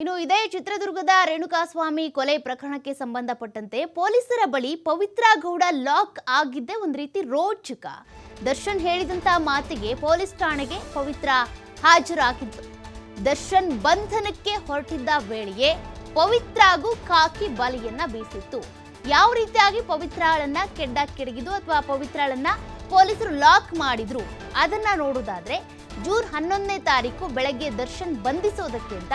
ಇನ್ನು ಇದೇ ಚಿತ್ರದುರ್ಗದ ರೇಣುಕಾಸ್ವಾಮಿ ಕೊಲೆ ಪ್ರಕರಣಕ್ಕೆ ಸಂಬಂಧಪಟ್ಟಂತೆ ಪೊಲೀಸರ ಬಳಿ ಪವಿತ್ರ ಗೌಡ ಲಾಕ್ ಆಗಿದ್ದೇ ಒಂದು ರೀತಿ ರೋಚಕ. ದರ್ಶನ್ ಹೇಳಿದಂತ ಮಾತಿಗೆ ಪೊಲೀಸ್ ಠಾಣೆಗೆ ಪವಿತ್ರ ಹಾಜರಾಗಿದ್ದು ದರ್ಶನ್ ಬಂಧನಕ್ಕೆ ಹೊರಟಿದ್ದ ವೇಳೆಯೇ ಪವಿತ್ರಾಗೂ ಕಾಕಿ ಬಲಿಯನ್ನ ಬೀಸಿತ್ತು. ಯಾವ ರೀತಿಯಾಗಿ ಪವಿತ್ರಾಳನ್ನ ಕೆಡ್ಡ ಕೆಡಗಿದು ಅಥವಾ ಪವಿತ್ರಾಳನ್ನ ಪೊಲೀಸರು ಲಾಕ್ ಮಾಡಿದ್ರು ಅದನ್ನ ನೋಡೋದಾದ್ರೆ ಜೂನ್ ಹನ್ನೊಂದನೇ ತಾರೀಕು ಬೆಳಗ್ಗೆ ದರ್ಶನ್ ಬಂಧಿಸೋದಕ್ಕೆ ಅಂತ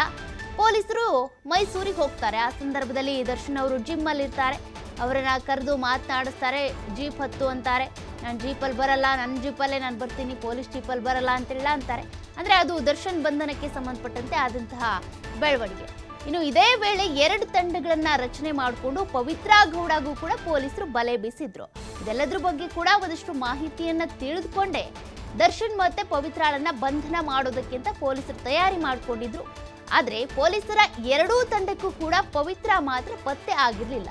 ಪೊಲೀಸರು ಮೈಸೂರಿಗೆ ಹೋಗ್ತಾರೆ. ಆ ಸಂದರ್ಭದಲ್ಲಿ ದರ್ಶನ್ ಅವರು ಜಿಮ್ ಅಲ್ಲಿ ಇರ್ತಾರೆ ಅವರನ್ನ ಕರೆದು ಮಾತನಾಡಿಸ್ತಾರೆ. ಜೀಪ್ ಹತ್ತು ಅಂತಾರೆ. ನಾನು ಜೀಪಲ್ಲಿ ಬರಲ್ಲ. ನನ್ನ ಜೀಪಲ್ಲೇ ನಾನು ಬರ್ತೀನಿ. ಪೊಲೀಸ್ ಜೀಪಲ್ಲಿ ಬರಲ್ಲ ಅಂತೆಲ್ಲ ಅಂತಾರೆ. ಅಂದರೆ ಅದು ದರ್ಶನ್ ಬಂಧನಕ್ಕೆ ಸಂಬಂಧಪಟ್ಟಂತೆ ಆದಂತಹ ಬೆಳವಣಿಗೆ. ಇನ್ನು ಇದೇ ವೇಳೆ ಎರಡು ತಂಡಗಳನ್ನ ರಚನೆ ಮಾಡಿಕೊಂಡು ಪವಿತ್ರ ಗೌಡಗೂ ಕೂಡ ಪೊಲೀಸರು ಬಲೆ ಬೀಸಿದ್ರು. ಇದೆಲ್ಲದ್ರ ಬಗ್ಗೆ ಕೂಡ ಒಂದಷ್ಟು ಮಾಹಿತಿಯನ್ನ ತಿಳಿದುಕೊಂಡೇ. ದರ್ಶನ್ ಮತ್ತೆ ಪವಿತ್ರಾಳನ್ನ ಬಂಧನ ಮಾಡೋದಕ್ಕಿಂತ ಪೊಲೀಸರು ತಯಾರಿ ಮಾಡ್ಕೊಂಡಿದ್ರು. ಆದ್ರೆ ಪೊಲೀಸರ ಎರಡೂ ತಂಡಕ್ಕೂ ಕೂಡ ಪವಿತ್ರ ಮಾತ್ರ ಪತ್ತೆ ಆಗಿರಲಿಲ್ಲ.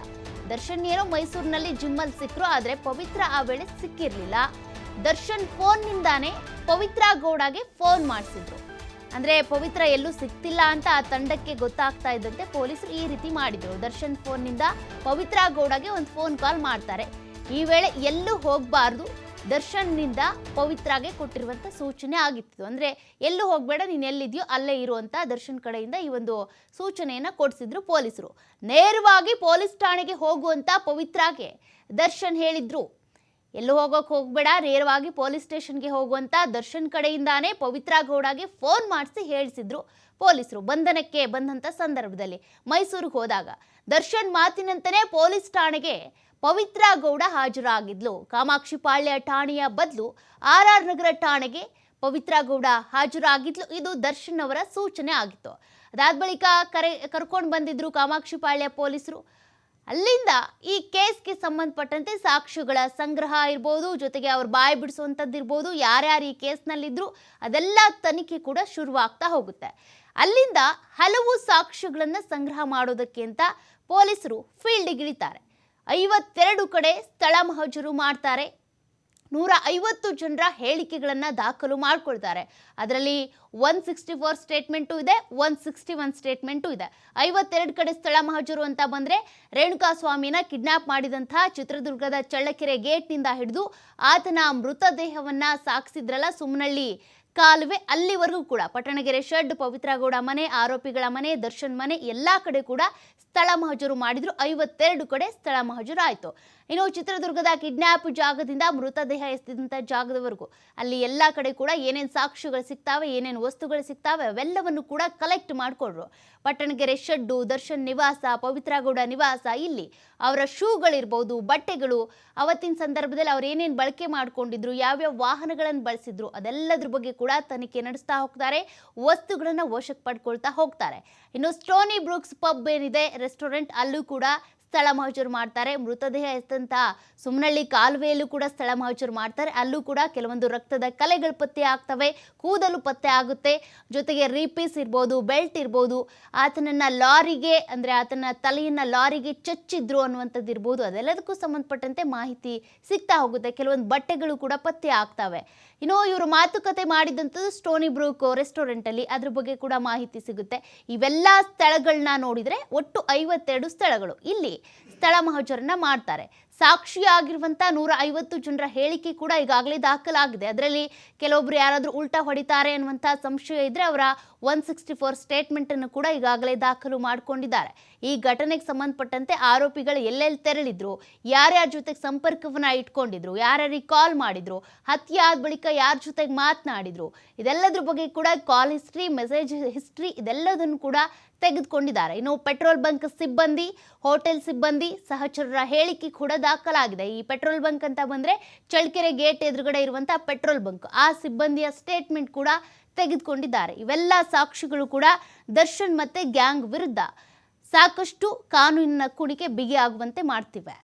ದರ್ಶನ್ ಮೈಸೂರಿನಲ್ಲಿ ಜಿಮ್ಮಲ್ಲಿ ಸಿಕ್ಕರು ಆದರೆ ಪವಿತ್ರ ಆ ವೇಳೆ ಸಿಕ್ಕಿರಲಿಲ್ಲ. ದರ್ಶನ್ ಫೋನ್ನಿಂದಾನೇ ಪವಿತ್ರ ಗೌಡಗೆ ಫೋನ್ ಮಾಡಿಸಿದ್ರು. ಅಂದ್ರೆ ಪವಿತ್ರ ಎಲ್ಲೂ ಸಿಕ್ತಿಲ್ಲ ಅಂತ ಆ ತಂಡಕ್ಕೆ ಗೊತ್ತಾಗ್ತಾ ಇದ್ದಂತೆ ಪೊಲೀಸರು ಈ ರೀತಿ ಮಾಡಿದ್ರು. ದರ್ಶನ್ ಫೋನ್ನಿಂದ ಪವಿತ್ರ ಗೌಡಗೆ ಒಂದು ಫೋನ್ ಕಾಲ್ ಮಾಡ್ತಾರೆ. ಈ ವೇಳೆ ಎಲ್ಲೂ ಹೋಗಬಾರ್ದು ದರ್ಶನ್ನಿಂದ ಪವಿತ್ರಾಗೆ ಕೊಟ್ಟಿರುವಂತ ಸೂಚನೆ ಆಗಿತ್ತು. ಅಂದ್ರೆ ಎಲ್ಲೂ ಹೋಗಬೇಡ, ನೀನು ಎಲ್ಲಿದ್ಯೋ ಅಲ್ಲೇ ಇರುವಂತ ದರ್ಶನ್ ಕಡೆಯಿಂದ ಈ ಒಂದು ಸೂಚನೆಯನ್ನ ಕೊಡಿಸಿದ್ರು ಪೊಲೀಸರು. ನೇರವಾಗಿ ಪೊಲೀಸ್ ಠಾಣೆಗೆ ಹೋಗುವಂತ ಪವಿತ್ರಾಗೆ ದರ್ಶನ್ ಹೇಳಿದ್ರು, ಎಲ್ಲೂ ಹೋಗೋಕೆ ಹೋಗಬೇಡ, ನೇರವಾಗಿ ಪೊಲೀಸ್ ಸ್ಟೇಷನ್ಗೆ ಹೋಗುವಂತ ದರ್ಶನ್ ಕಡೆಯಿಂದಾನೇ ಪವಿತ್ರ ಗೌಡಗೆ ಫೋನ್ ಮಾಡಿಸಿ ಹೇಳಿಸಿದ್ರು ಪೊಲೀಸರು ಬಂಧನಕ್ಕೆ ಬಂದಂತ ಸಂದರ್ಭದಲ್ಲಿ ಮೈಸೂರಿಗೆ ಹೋದಾಗ. ದರ್ಶನ್ ಮಾತಿನಂತನೇ ಪೊಲೀಸ್ ಠಾಣೆಗೆ ಪವಿತ್ರ ಗೌಡ ಹಾಜರಾಗಿದ್ಲು. ಕಾಮಾಕ್ಷಿಪಾಳ್ಯ ಠಾಣೆಯ ಬದಲು ಆರ್ ಆರ್ ನಗರ ಠಾಣೆಗೆ ಪವಿತ್ರ ಗೌಡ ಹಾಜರಾಗಿದ್ಲು. ಇದು ದರ್ಶನ್ ಅವರ ಸೂಚನೆ ಆಗಿತ್ತು. ಅದಾದ ಬಳಿಕ ಕರೆ, ಕರ್ಕೊಂಡು ಬಂದಿದ್ರು ಕಾಮಾಕ್ಷಿಪಾಳ್ಯ ಪೊಲೀಸರು. ಅಲ್ಲಿಂದ ಈ ಕೇಸ್ಗೆ ಸಂಬಂಧಪಟ್ಟಂತೆ ಸಾಕ್ಷ್ಯಗಳ ಸಂಗ್ರಹ ಇರ್ಬೋದು, ಜೊತೆಗೆ ಅವ್ರು ಬಾಯಿ ಬಿಡಿಸುವಂಥದ್ದು ಇರ್ಬೋದು, ಯಾರ್ಯಾರು ಈ ಕೇಸ್ನಲ್ಲಿದ್ರು ಅದೆಲ್ಲ ತನಿಖೆ ಕೂಡ ಶುರುವಾಗ್ತಾ ಹೋಗುತ್ತೆ. ಅಲ್ಲಿಂದ ಹಲವು ಸಾಕ್ಷ್ಯಗಳನ್ನು ಸಂಗ್ರಹ ಮಾಡೋದಕ್ಕೆ ಅಂತ ಪೊಲೀಸರು ಫೀಲ್ಡಿಗೆ ಇಳಿತಾರೆ. ಐವತ್ತೆರಡು ಕಡೆ ಸ್ಥಳ ಮಹಜರು ಮಾಡ್ತಾರೆ. ನೂರ ಐವತ್ತು ಜನರ ಹೇಳಿಕೆಗಳನ್ನು ದಾಖಲು ಮಾಡ್ಕೊಳ್ತಾರೆ. ಅದರಲ್ಲಿ ಒನ್ ಸಿಕ್ಸ್ಟಿ ಫೋರ್ ಸ್ಟೇಟ್ಮೆಂಟು ಇದೆ ಒನ್ ಸಿಕ್ಸ್ಟಿ ಒನ್ ಸ್ಟೇಟ್ಮೆಂಟು ಇದೆ. ಐವತ್ತೆರಡು ಕಡೆ ಸ್ಥಳ ಮಹಜರು ಅಂತ ಬಂದರೆ ರೇಣುಕಾಸ್ವಾಮಿನ ಕಿಡ್ನಾಪ್ ಮಾಡಿದಂಥ ಚಿತ್ರದುರ್ಗದ ಚಳ್ಳಕೆರೆ ಗೇಟ್ನಿಂದ ಹಿಡಿದು ಆತನ ಮೃತದೇಹವನ್ನು ಸಾಗಿಸಿದ್ರಲ್ಲ ಸುಮ್ಮನಳ್ಳಿ ಕಾಲುವೆ ಅಲ್ಲಿವರೆಗೂ ಕೂಡ, ಪಟ್ಟಣಗೆರೆ ಶೆಡ್, ಪವಿತ್ರಗೌಡ ಮನೆ, ಆರೋಪಿಗಳ ಮನೆ, ದರ್ಶನ್ ಮನೆ, ಎಲ್ಲ ಕಡೆ ಕೂಡ ಸ್ಥಳ ಮಹಜರು ಮಾಡಿದ್ರು. ಐವತ್ತೆರಡು ಕಡೆ ಸ್ಥಳ ಮಹಜೂರು ಆಯಿತು ಇನ್ನು ಚಿತ್ರದುರ್ಗದ ಕಿಡ್ನಾಪ್ ಜಾಗದಿಂದ ಮೃತದೇಹ ಎಸ್ತಿದಂಥ ಜಾಗದವರೆಗೂ ಅಲ್ಲಿ ಎಲ್ಲ ಕಡೆ ಕೂಡ ಏನೇನು ಸಾಕ್ಷ್ಯಗಳು ಸಿಗ್ತಾವೆ, ಏನೇನು ವಸ್ತುಗಳು ಸಿಗ್ತಾವೆ, ಅವೆಲ್ಲವನ್ನು ಕೂಡ ಕಲೆಕ್ಟ್ ಮಾಡಿಕೊಂಡ್ರು. ಪಟ್ಟಣಗೆರೆ ಶೆಡ್ಡು, ದರ್ಶನ್ ನಿವಾಸ, ಪವಿತ್ರಗೌಡ ನಿವಾಸ, ಇಲ್ಲಿ ಅವರ ಶೂಗಳಿರ್ಬೋದು, ಬಟ್ಟೆಗಳು, ಅವತ್ತಿನ ಸಂದರ್ಭದಲ್ಲಿ ಅವ್ರು ಏನೇನು ಬಳಕೆ ಮಾಡ್ಕೊಂಡಿದ್ರು, ಯಾವ್ಯಾವ ವಾಹನಗಳನ್ನು ಬಳಸಿದ್ರು, ಅದೆಲ್ಲದ್ರ ಬಗ್ಗೆ ಕೂಡ ತನಿಖೆ ನಡೆಸ್ತಾ ಹೋಗ್ತಾರೆ, ವಸ್ತುಗಳನ್ನು ವಶಕ್ಕೆ ಪಡ್ಕೊಳ್ತಾ ಹೋಗ್ತಾರೆ. ಇನ್ನು ಸ್ಟೋನಿ ಬ್ರೂಕ್ಸ್ ಪಬ್ ಏನಿದೆ ರೆಸ್ಟೋರೆಂಟ್ ಅಲ್ಲೂ ಕೂಡ ಸ್ಥಳ ಮಹಜೂರು ಮಾಡ್ತಾರೆ. ಮೃತದೇಹ ಎತ್ತಂತ ಸುಮ್ಮನಳ್ಳಿ ಕಾಲುವೆಯಲ್ಲೂ ಕೂಡ ಸ್ಥಳ ಮಹಜೂರು ಮಾಡ್ತಾರೆ. ಅಲ್ಲೂ ಕೂಡ ಕೆಲವೊಂದು ರಕ್ತದ ಕಲೆಗಳು ಪತ್ತೆ ಆಗ್ತವೆ, ಕೂದಲು ಪತ್ತೆ ಆಗುತ್ತೆ. ಜೊತೆಗೆ ರೀಪೀಸ್ ಇರ್ಬೋದು, ಬೆಲ್ಟ್ ಇರ್ಬೋದು. ಆತನನ್ನ ಲಾರಿಗೆ ಅಂದರೆ ಆತನ ತಲೆಯನ್ನ ಲಾರಿಗೆ ಚಚ್ಚಿದ್ರು ಅನ್ನುವಂಥದ್ದು ಇರ್ಬೋದು. ಅದೆಲ್ಲದಕ್ಕೂ ಸಂಬಂಧಪಟ್ಟಂತೆ ಮಾಹಿತಿ ಸಿಗ್ತಾ ಹೋಗುತ್ತೆ. ಕೆಲವೊಂದು ಬಟ್ಟೆಗಳು ಕೂಡ ಪತ್ತೆ ಆಗ್ತವೆ. ಇನ್ನು ಇವರು ಮಾತುಕತೆ ಮಾಡಿದಂಥದ್ದು ಸ್ಟೋನಿ ಬ್ರೂಕ್ ರೆಸ್ಟೋರೆಂಟಲ್ಲಿ ಅದ್ರ ಬಗ್ಗೆ ಕೂಡ ಮಾಹಿತಿ ಸಿಗುತ್ತೆ. ಇವೆಲ್ಲ ಸ್ಥಳಗಳನ್ನ ನೋಡಿದರೆ ಒಟ್ಟು ಐವತ್ತೆರಡು ಸ್ಥಳಗಳು. ಇಲ್ಲಿ ಸ್ಥಳ ಮಹಜರನ್ನ ಮಾಡ್ತಾರೆ. ಸಾಕ್ಷಿಯಾಗಿರುವಂಥ ನೂರ ಐವತ್ತು ಜನರ ಹೇಳಿಕೆ ಕೂಡ ಈಗಾಗಲೇ ದಾಖಲಾಗಿದೆ. ಅದರಲ್ಲಿ ಕೆಲವೊಬ್ರು ಯಾರಾದರೂ ಉಲ್ಟಾ ಹೊಡಿತಾರೆ ಅನ್ನುವಂಥ ಸಂಶಯ ಇದ್ರೆ ಅವರ ಒನ್ ಸಿಕ್ಸ್ಟಿ ಫೋರ್ ಸ್ಟೇಟ್ಮೆಂಟನ್ನು ಕೂಡ ಈಗಾಗಲೇ ದಾಖಲು ಮಾಡಿಕೊಂಡಿದ್ದಾರೆ. ಈ ಘಟನೆಗೆ ಸಂಬಂಧಪಟ್ಟಂತೆ ಆರೋಪಿಗಳು ಎಲ್ಲೆಲ್ಲಿ ತೆರಳಿದ್ರು ಯಾರ್ಯಾರ ಜೊತೆಗೆ ಸಂಪರ್ಕವನ್ನ ಇಟ್ಕೊಂಡಿದ್ರು ಯಾರ್ಯಾರಿಗೆ ಕಾಲ್ ಮಾಡಿದ್ರು, ಹತ್ಯೆ ಆದ ಬಳಿಕ ಯಾರ ಜೊತೆಗೆ ಮಾತನಾಡಿದ್ರು, ಇದೆಲ್ಲದ್ರ ಬಗ್ಗೆ ಕೂಡ ಕಾಲ್ ಹಿಸ್ಟ್ರಿ ಮೆಸೇಜ್ ಹಿಸ್ಟ್ರಿ ಇದೆಲ್ಲದನ್ನು ಕೂಡ ತೆಗೆದುಕೊಂಡಿದ್ದಾರೆ. ಇನ್ನು ಪೆಟ್ರೋಲ್ ಬಂಕ್ ಸಿಬ್ಬಂದಿ, ಹೋಟೆಲ್ ಸಿಬ್ಬಂದಿ, ಸಹಚರರ ಹೇಳಿಕೆ ಕೂಡ ದಾಖಲಾಗಿದೆ. ಈ ಪೆಟ್ರೋಲ್ ಬಂಕ್ ಅಂತ ಬಂದ್ರೆ ಚಳ್ಳಕೆರೆ ಗೇಟ್ ಎದುರುಗಡೆ ಇರುವಂತಹ ಪೆಟ್ರೋಲ್ ಬಂಕ್. ಆ ಸಿಬ್ಬಂದಿಯ ಸ್ಟೇಟ್ಮೆಂಟ್ ಕೂಡ ತೆಗೆದುಕೊಂಡಿದ್ದಾರೆ. ಇವೆಲ್ಲ ಸಾಕ್ಷಿಗಳು ಕೂಡ ದರ್ಶನ್ ಮತ್ತೆ ಗ್ಯಾಂಗ್ ವಿರುದ್ಧ ಸಾಕಷ್ಟು ಕಾನೂನಿನ ಕುಣಿಕೆ ಬಿಗಿಯಾಗುವಂತೆ ಮಾಡ್ತಿವೆ.